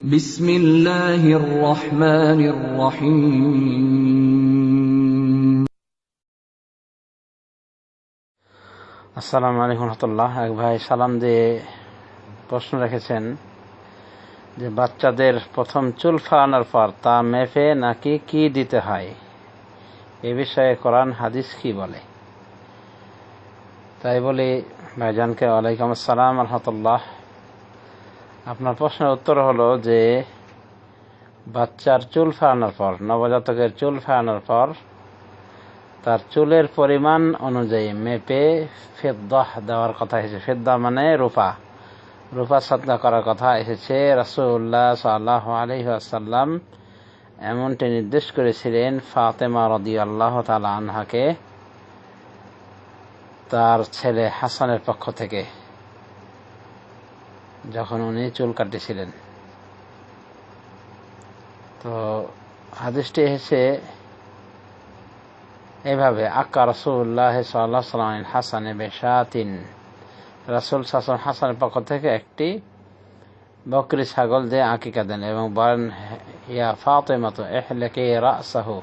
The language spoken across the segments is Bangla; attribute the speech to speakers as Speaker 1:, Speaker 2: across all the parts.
Speaker 1: বিসমিল্লাহির
Speaker 2: আসসালামু আলাইকুম রহমতুল্লাহ। এক ভাই সালাম দিয়ে প্রশ্ন রেখেছেন যে বাচ্চাদের প্রথম চুল ফালানোর পর তা মেপে নাকি কি দিতে হয়? এ বিষয়ে কোরআন, হাদিস কি বলে? তাই বলি, ভাইজানকে ওয়ালাইকুম আসসালাম রহমতুল্লাহ। আপনার প্রশ্নের উত্তর হলো যে, বাচ্চার চুল ফেরানোর পর, নবজাতকের চুল ফেরানোর পর, তার চুলের পরিমাণ অনুযায়ী মেপে ফেদ্দাহ দেওয়ার কথা এসেছে। ফেদ্দা মানে রূপা। রূপা সদ্গা করার কথা এসেছে। রাসুল্লাহ সাল্লাহ আলহি আসাল্লাম এমনটি নির্দেশ করেছিলেন ফাতেমা রদি আল্লাহ তালা আনহাকে, তার ছেলে হাসানের পক্ষ থেকে। যখন উনি চুল কাটিছিলেন তো হাদিসটি এসেছে, এভাবে, আক্কা রসুল্লাহ সাল্লাহ সাল্লাম হাসানে বেশাতিন। রাসুল সাসন হাসানের পক্ষ থেকে একটি বকরি ছাগল দিয়ে আঁকিকা দেন এবং বলেন, ইয়া ফাতে মতো এহলেকে রাসাহু,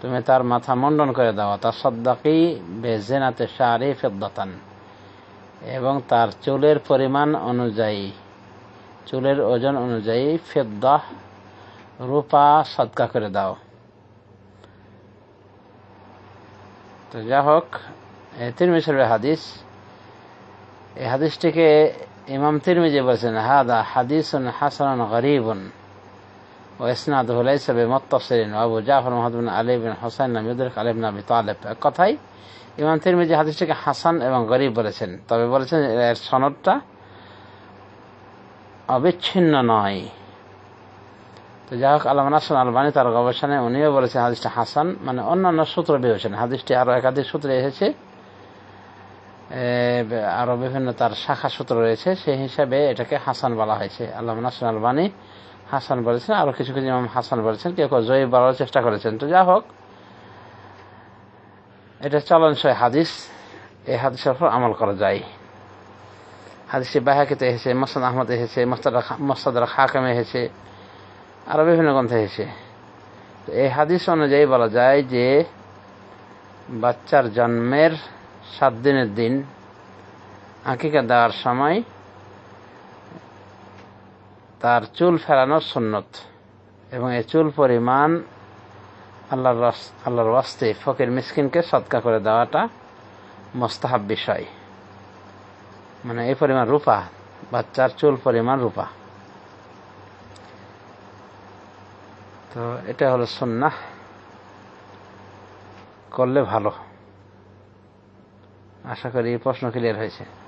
Speaker 2: তুমি তার মাথা মন্ডন করে দাও তার সদ্দাকি বেজেনাতে শারি ফেদ্দাতান এবং তার চুলের পরিমাণ অনুযায়ী, চুলের ওজন অনুযায়ী ফেদ্দাহ রূপা সদকা করে দাও। তো যা হোক তিরমিশের হাদিস এই হাদিসটিকে ইমাম তিরমিজি বলছেন, হাদা হাদিসুন হাসান গরিবুন। ও ইসনাদ হুলাইসা বে মত্তসরিন আবু জাফর, মোহাম্মদ বিন আলী বিন হোসেন নামিউদ্দিন আলী বিন আবি তালেব। এক কথাই ইমাম তিরমিজি হাদিসটিকে হাসান এবং গরিব বলেছেন। তবে বলেছেন এর সনদটা অবিচ্ছিন্ন নয়। তো যাই হোক আলমান হাসান আলবানী তার গবেষণায় উনিও বলেছেন হাদিসটা হাসান মানে অন্যান্য সূত্র বিবেচনা। হাদিসটি আরও একাধিক সূত্রে এসেছে। আরও বিভিন্ন তার শাখা সূত্র রয়েছে, সেই হিসাবে এটাকে হাসান বলা হয়েছে। আল্লাহ হাসান আলবানী হাসান বলেছেন আরও কিছু কিছু ইমাম হাসান বলেছেন, কেউ কেউ জয়ী বলার চেষ্টা করেছেন। তো যা হোক এটা চলনসই হাদিস। এই হাদিসের উপর আমল করা যায়। হাদিসটি বাহাকিতে এসেছে মোসাদ আহমদ এসেছে মোস্তাদ হাকামে এসেছে আরও বিভিন্ন গ্রন্থে এসেছে। তো এই হাদিস অনুযায়ী বলা যায় যে, বাচ্চার জন্মের সাত দিনের দিন আঁকিকা দেওয়ার সময় তার চুল ফেরানোর সুন্নত এবং এই চুল পরিমাণ আল্লাহর আল্লাহর ওয়াস্তে ফকির মিসকিনকে সৎকা করে দেওয়াটা মোস্তাহাব বিষয়। মানে এই পরিমাণ রূপা, বাচ্চার চুল পরিমাণ রূপা। তো এটা হলো সন্না করলে ভালো। আশা করি এই প্রশ্ন ক্লিয়ার হয়েছে।